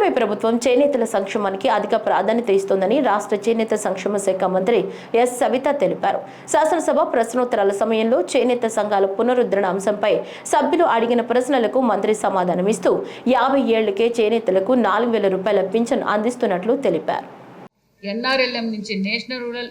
కూటమి ప్రభుత్వం చేనేతల సంక్షేమానికి అధిక ప్రాధాన్యత ఇస్తోందని రాష్ట్ర చేనేత సంక్షేమ శాఖ మంత్రి ఎస్ సవిత తెలిపారు. శాసనసభ ప్రశ్నోత్తరాల సమయంలో చేనేత సంఘాల పునరుద్ధరణ అంశంపై సభ్యులు అడిగిన ప్రశ్నలకు మంత్రి సమాధానమిస్తూ యాభై ఏళ్ళకే చేనేతలకు నాలుగు వేల రూపాయల పింఛన్ అందిస్తున్నట్లు తెలిపారు. ఎన్ఆర్ఎల్ఎం నుంచి నేషనల్ రూరల్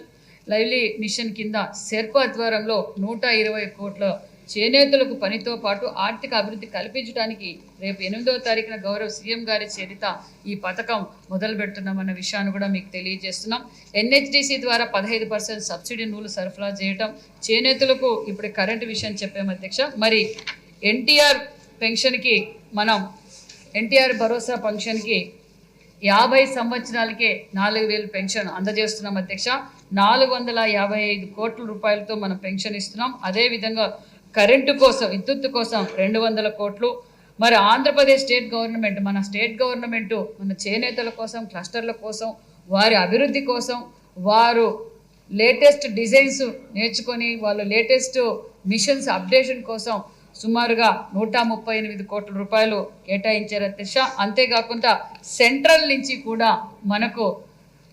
లైవ్లీ మిషన్ కింద సెర్కో ఆధ్వర్యంలో నూట ఇరవై కోట్ల చేనేతలకు పనితో పాటు ఆర్థిక అభివృద్ధి కల్పించడానికి రేపు ఎనిమిదవ తారీఖున గౌరవ సీఎం గారి చేరిత ఈ పథకం మొదలు పెడుతున్నామన్న విషయాన్ని కూడా మీకు తెలియజేస్తున్నాం. ఎన్హెచ్డిసి ద్వారా పదహైదు పర్సెంట్ సబ్సిడీ నూలు సరఫరా చేయటం చేనేతలకు ఇప్పుడు కరెంటు విషయం చెప్పాము అధ్యక్ష. మరి ఎన్టీఆర్ పెన్షన్కి మనం ఎన్టీఆర్ భరోసా పెన్షన్కి యాభై సంవత్సరాలకే నాలుగు వేలు పెన్షన్ అందజేస్తున్నాం అధ్యక్ష. నాలుగు వందల యాభై ఐదు కోట్ల రూపాయలతో మనం పెన్షన్ ఇస్తున్నాం. అదేవిధంగా కరెంటు కోసం విద్యుత్ కోసం రెండు వందల కోట్లు. మరి ఆంధ్రప్రదేశ్ స్టేట్ గవర్నమెంట్ మన స్టేట్ గవర్నమెంట్ మన చేనేతల కోసం క్లస్టర్ల కోసం వారి అభివృద్ధి కోసం వారు లేటెస్ట్ డిజైన్స్ నేర్చుకొని వాళ్ళు లేటెస్ట్ మిషన్స్ అప్డేషన్ కోసం సుమారుగా నూట ముప్పై ఎనిమిది కోట్ల రూపాయలు కేటాయించారు అధ్యక్ష. అంతేకాకుండా సెంట్రల్ నుంచి కూడా మనకు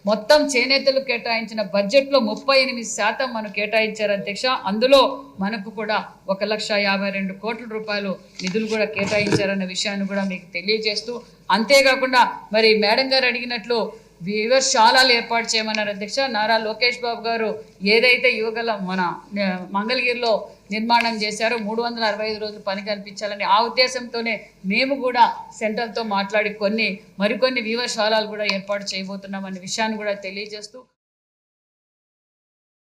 మొత్తం చేనేతలు కేటాయించిన బడ్జెట్లో ముప్పై ఎనిమిది శాతం మనం కేటాయించారు అధ్యక్ష. అందులో మనకు కూడా ఒక లక్ష యాభై రెండు కోట్ల రూపాయలు నిధులు కూడా కేటాయించారన్న విషయాన్ని కూడా మీకు తెలియజేస్తూ అంతేకాకుండా మరి మేడం గారు అడిగినట్లు వివర్శాలాలు ఏర్పాటు చేయమన్నారు. అధ్యక్ష నారా లోకేష్ బాబు గారు ఏదైతే యువగల మన మంగళగిరిలో నిర్మాణం చేశారో మూడు వందల అరవై ఐదు రోజులు పని కనిపించాలని ఆ ఉద్దేశంతోనే మేము కూడా సెంట్రల్తో మాట్లాడి కొన్ని మరికొన్ని వివర్శాలాలు కూడా ఏర్పాటు చేయబోతున్నాం అనే విషయాన్ని కూడా తెలియజేస్తూ